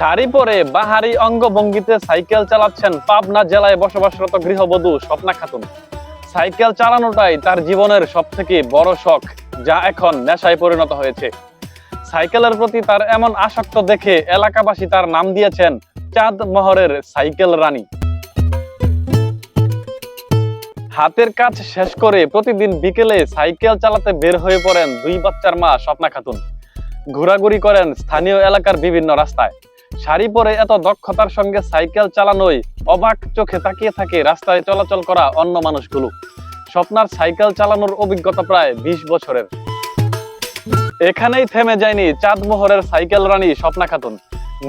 শাড়ি পরে বাহারি অঙ্গভঙ্গিতে সাইকেল চালাচ্ছেন পাবনা জেলায় বসবাসরত গৃহবধূ স্বপ্না খাতুন। সাইকেল চালানোটাই তার জীবনের সব থেকে বড় শখ, যা এখন নেশায় পরিণত হয়েছে। সাইকেলের প্রতি তার এমন আসক্ত দেখে এলাকাবাসী তার নাম দিয়েছেন চাঁদ মহরের সাইকেল রানী। হাতের কাজ শেষ করে প্রতিদিন বিকেলে সাইকেল চালাতে বের হয়ে পড়েন দুই বাচ্চার মা স্বপ্না খাতুন। ঘোরাঘুরি করেন স্থানীয় এলাকার বিভিন্ন রাস্তায়। শাড়ি পরে এত দক্ষতার সঙ্গে সাইকেল চালানোই অবাক চোখে তাকিয়ে থাকে রাস্তায় চলাচল করা অন্য মানুষগুলো। স্বপ্নার সাইকেল চালানোর অভিজ্ঞতা প্রায় বিশ বছরের। এখানেই থেমে যায়নি চাঁদমোহরের সাইকেল রানী স্বপ্না খাতুন।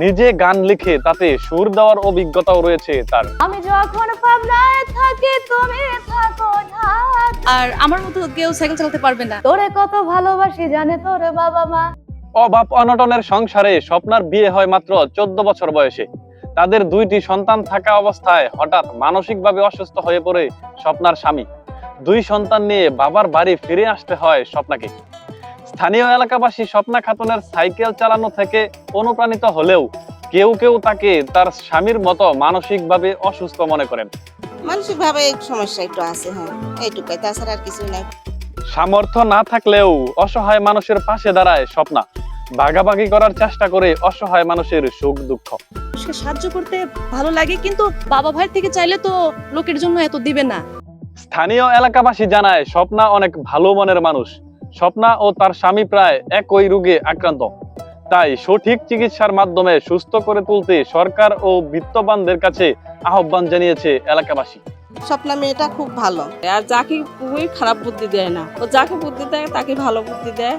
নিজে গান লিখে তাতে সুর দেওয়ার অভিজ্ঞতাও রয়েছে তার। আমি যখন পাবনায় থাকি তুমি থাকো ঢাকা আর আমার মতো কেউ সাইকেল চালাতে পারবে না। তোরে কত ভালোবাসি জানে তোরে বাবা মা। অভাব অনটনের সংসারে স্বপ্নার বিয়ে হয় মাত্র চোদ্দ বছর বয়সে। তাদের দুইটি সন্তান থাকা অবস্থায় হঠাৎ মানসিকভাবে অসুস্থ হয়ে পড়ে স্বপ্নার স্বামী। দুই সন্তান নিয়ে বাবার বাড়ি ফিরে আসতে হয় স্বপ্নাকে। স্থানীয় এলাকাবাসী স্বপ্না খাতুনের সাইকেল চালানো থেকে অনুপ্রাণিত হলেও কেউ কেউ তাকে তার স্বামীর মতো মানসিকভাবে অসুস্থ মনে করেন। মানসিক ভাবে সমস্যা একটু আছে হ্যাঁ এইটুকাই। তাছাড়া আর কিছু নাই। সামর্থ্য না থাকলেও অসহায় মানুষের পাশে দাঁড়ায় স্বপ্না। ভাগাভাগি করার চেষ্টা করে অসহায় মানুষের সুখ দুঃখ। সাহায্য করতে ভালো লাগে কিন্তু বাবা ভাইয়ের থেকে চাইলে তো লোকের জন্য এত দিবে না। স্থানীয় এলাকাবাসী জানায় স্বপ্না অনেক ভালো মনের মানুষ। স্বপ্না ও তার স্বামী প্রায় একই রোগে আক্রান্ত। তাই সঠিক চিকিৎসার মাধ্যমে সুস্থ করে তুলতে সরকার ও বিত্তবানদের কাছে আহ্বান জানিয়েছে এলাকাবাসী। স্বপ্না মেয়েটা খুব ভালো। আর যাকে খুবই খারাপ বুদ্ধি দেয় না। ও যাকে বুদ্ধি দেয়, তাকে ভালো বুদ্ধি দেয়।